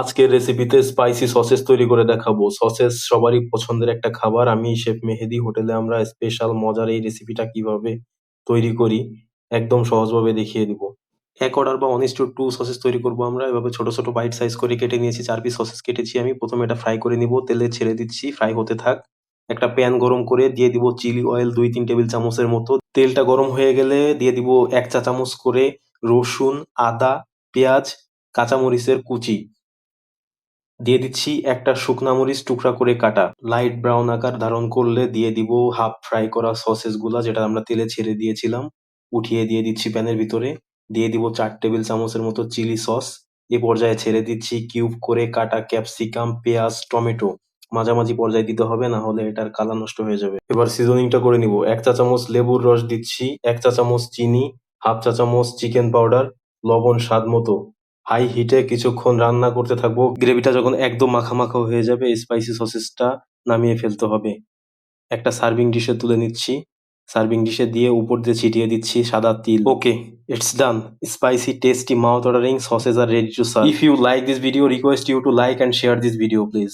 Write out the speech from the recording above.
আজকের রেসিপিতে spicy sausages তৈরি করে দেখাবো। সসেস সবারই পছন্দের একটা খাবার। আমি শেফ মেহেদি হোটেলে আমরা স্পেশাল মজার এই রেসিপিটা কীভাবে তৈরি করি, একদম সহজভাবে দেখিয়ে দিব। এক অর্ডার বা অনিস টু টু সসেস তৈরি করব আমরা। এভাবে ছোট ছোট বাইট সাইজ করে কেটে নিয়েছি। চার পিস সসেস কেটেছি আমি। প্রথমে এটা ফ্রাই করে নিব। তেলে ছেড়ে দিচ্ছি। ফ্রাই হতে থাক। একটা প্যান গরম করে দিয়ে দিব চিলি অয়েল দুই, তিন টেবিল চামচের মতো। তেলটা গরম হয়ে গেলে দিয়ে দিব এক চা চামচ করে রসুন, আদা, পেঁয়াজ, কাঁচামরিচের কুচি। দিয়ে দিচ্ছি একটা শুকনা মরিচ টুকরা করে কাটা। লাইট ব্রাউন আকার ধারণ করলে দিয়ে দিব হাফ ফ্রাই করা সসেসগুলা যেটা আমরা তেলে ছেড়ে দিয়েছিলাম। উঠিয়ে দিয়ে দিচ্ছি প্যানের ভিতরে। দিয়ে দিব চার টেবিল চামচের মতো চিলি সস। এ পর্যায়ে ছেড়ে দিচ্ছি কিউব করে কাটা ক্যাপসিকাম, পেঁয়াজ, টমেটো। মাঝামাঝি পর্যায়ে দিতে হবে, না হলে এটার কালার নষ্ট হয়ে যাবে। এবার সিজনিংটা করে নিব। এক চা চামচ লেবুর রস দিচ্ছি, এক চা চামচ চিনি, হাফ চা চামচ চিকেন পাউডার, লবণ স্বাদ মতো। হাই হিটে কিছুক্ষণ রান্না করতে থাকব। গ্রেভিটা যখন একদম মাখা মাখা হয়ে যাবে স্পাইসি সসেসটা নামিয়ে ফেলতে হবে। একটা সার্ভিং ডিশে তুলে নিচ্ছি। সার্ভিং ডিশে দিয়ে উপর দিয়ে ছিটিয়ে দিচ্ছি সাদা তিল। Okay it's done spicy tasty mouth watering sauces are ready to serve if you like this video request you to like and share this video please